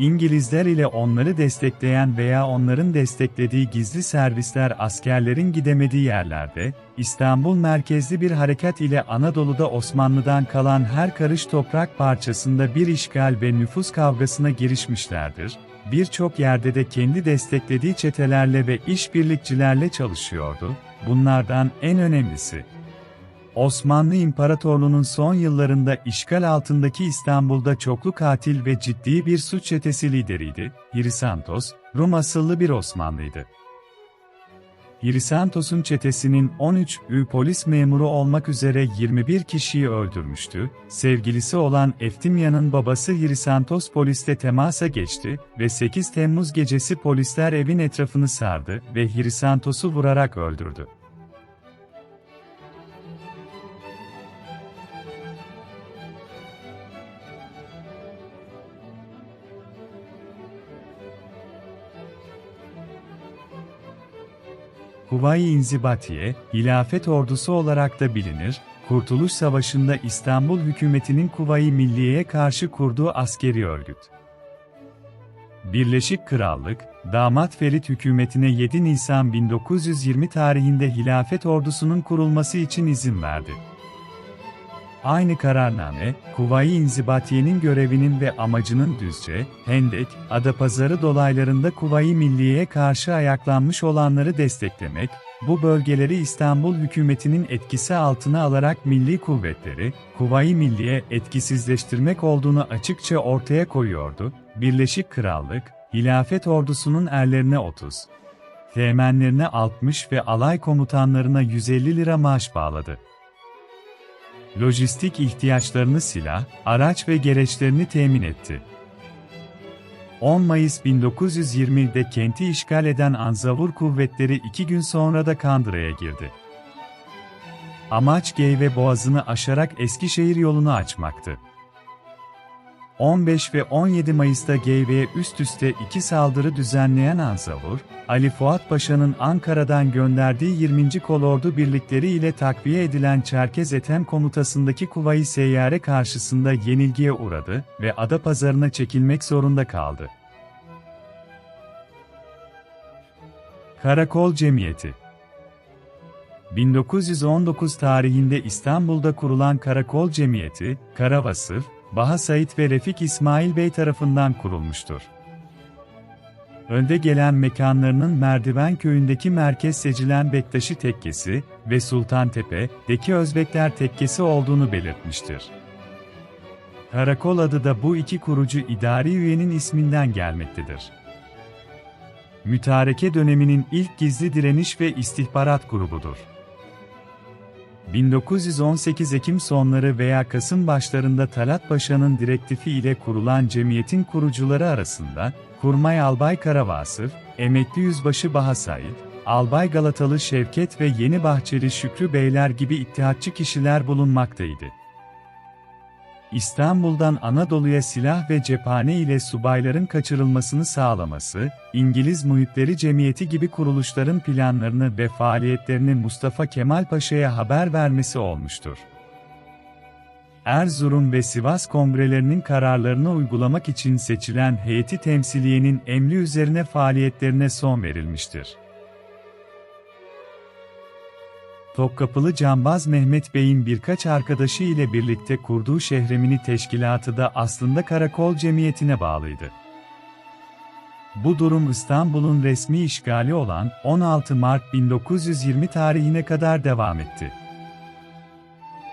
İngilizler ile onları destekleyen veya onların desteklediği gizli servisler askerlerin gidemediği yerlerde, İstanbul merkezli bir harekat ile Anadolu'da Osmanlı'dan kalan her karış toprak parçasında bir işgal ve nüfus kavgasına girişmişlerdir. Birçok yerde de kendi desteklediği çetelerle ve işbirlikçilerle çalışıyordu. Bunlardan en önemlisi, Osmanlı İmparatorluğu'nun son yıllarında işgal altındaki İstanbul'da çoklu katil ve ciddi bir suç çetesi lideriydi. Hirisantos, Rum asıllı bir Osmanlıydı. Hirisantos'un çetesinin 13 ü polis memuru olmak üzere 21 kişiyi öldürmüştü. Sevgilisi olan Eftimya'nın babası Hirisantos poliste temasa geçti ve 8 Temmuz gecesi polisler evin etrafını sardı ve Hirisantos'u vurarak öldürdü. Huvayi İnzibatiye, hilafet ordusu olarak da bilinir, Kurtuluş Savaşı'nda İstanbul hükümetinin Kuvayi Milliye'ye karşı kurduğu askeri örgüt. Birleşik Krallık, Damat Ferit hükümetine 7 Nisan 1920 tarihinde hilafet ordusunun kurulması için izin verdi. Aynı kararname, Kuvayi İnzibatiye'nin görevinin ve amacının Düzce, Hendek, Adapazarı dolaylarında Kuvayi Milliye'ye karşı ayaklanmış olanları desteklemek, bu bölgeleri İstanbul hükümetinin etkisi altına alarak milli kuvvetleri, Kuvayi Milliye etkisizleştirmek olduğunu açıkça ortaya koyuyordu. Birleşik Krallık, hilafet ordusunun erlerine 30, teğmenlerine 60 ve alay komutanlarına 150 lira maaş bağladı lojistik ihtiyaçlarını silah, araç ve gereçlerini temin etti. 10 Mayıs 1920'de kenti işgal eden Anzavur kuvvetleri iki gün sonra da Kandıra'ya girdi. Amaç Geyve Boğazı'nı aşarak Eskişehir yolunu açmaktı. 15 ve 17 Mayıs'ta Geyve'ye üst üste iki saldırı düzenleyen Anzavur, Ali Fuat Paşa'nın Ankara'dan gönderdiği 20. Kolordu birlikleri ile takviye edilen Çerkez Ethem komutasındaki Kuvayi Seyyare karşısında yenilgiye uğradı ve Adapazarı'na çekilmek zorunda kaldı. Karakol Cemiyeti 1919 tarihinde İstanbul'da kurulan Karakol Cemiyeti, Karavasıf, Baha Said ve Refik İsmail Bey tarafından kurulmuştur. Önde gelen mekanlarının Merdiven köyündeki merkez seçilen Bektaşi Tekkesi ve Sultantepe'deki Özbekler Tekkesi olduğunu belirtmiştir. Karakol adı da bu iki kurucu idari üyenin isminden gelmektedir. Mütareke döneminin ilk gizli direniş ve istihbarat grubudur. 1918 Ekim sonları veya Kasım başlarında Talat Paşa'nın direktifi ile kurulan cemiyetin kurucuları arasında, Kurmay Albay Karavasıf, Emekli Yüzbaşı Baha Said, Albay Galatalı Şevket ve Yeni Bahçeli Şükrü Beyler gibi ittihatçı kişiler bulunmaktaydı. İstanbul'dan Anadolu'ya silah ve cephane ile subayların kaçırılmasını sağlaması, İngiliz Muhitleri Cemiyeti gibi kuruluşların planlarını ve faaliyetlerini Mustafa Kemal Paşa'ya haber vermesi olmuştur. Erzurum ve Sivas kongrelerinin kararlarını uygulamak için seçilen heyeti temsiliyenin emri üzerine faaliyetlerine son verilmiştir. Topkapılı Cambaz Mehmet Bey'in birkaç arkadaşı ile birlikte kurduğu şehremini teşkilatı da aslında karakol cemiyetine bağlıydı. Bu durum İstanbul'un resmi işgali olan 16 Mart 1920 tarihine kadar devam etti.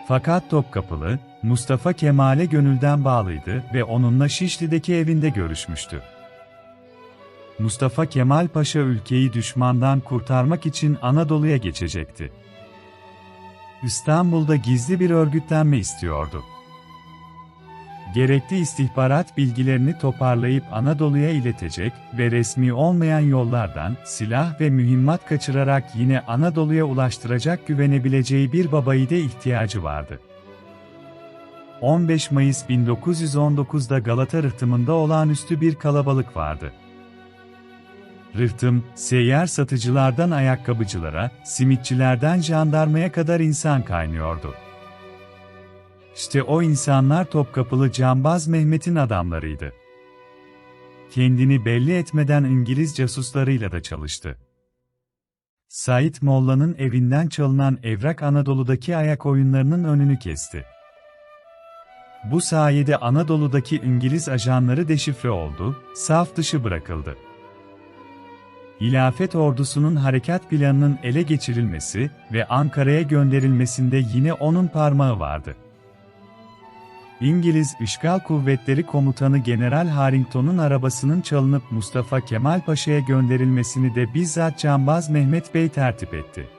Fakat Topkapılı, Mustafa Kemal'e gönülden bağlıydı ve onunla Şişli'deki evinde görüşmüştü. Mustafa Kemal Paşa ülkeyi düşmandan kurtarmak için Anadolu'ya geçecekti. İstanbul'da gizli bir örgütlenme istiyordu. Gerekli istihbarat bilgilerini toparlayıp Anadolu'ya iletecek ve resmi olmayan yollardan silah ve mühimmat kaçırarak yine Anadolu'ya ulaştıracak güvenebileceği bir babayı da ihtiyacı vardı. 15 Mayıs 1919'da Galata rıhtımında olağanüstü bir kalabalık vardı. Rıhtım, seyyar satıcılardan ayakkabıcılara, simitçilerden jandarmaya kadar insan kaynıyordu. İşte o insanlar Topkapılı Cambaz Mehmet'in adamlarıydı. kendini belli etmeden İngiliz casuslarıyla da çalıştı. Said Molla'nın evinden çalınan evrak Anadolu'daki ayak oyunlarının önünü kesti. Bu sayede Anadolu'daki İngiliz ajanları deşifre oldu, saf dışı bırakıldı. Hilafet ordusunun harekat planının ele geçirilmesi ve Ankara'ya gönderilmesinde yine onun parmağı vardı. İngiliz İşgal Kuvvetleri Komutanı General Harrington'un arabasının çalınıp Mustafa Kemal Paşa'ya gönderilmesini de bizzat Canbaz Mehmet Bey tertip etti.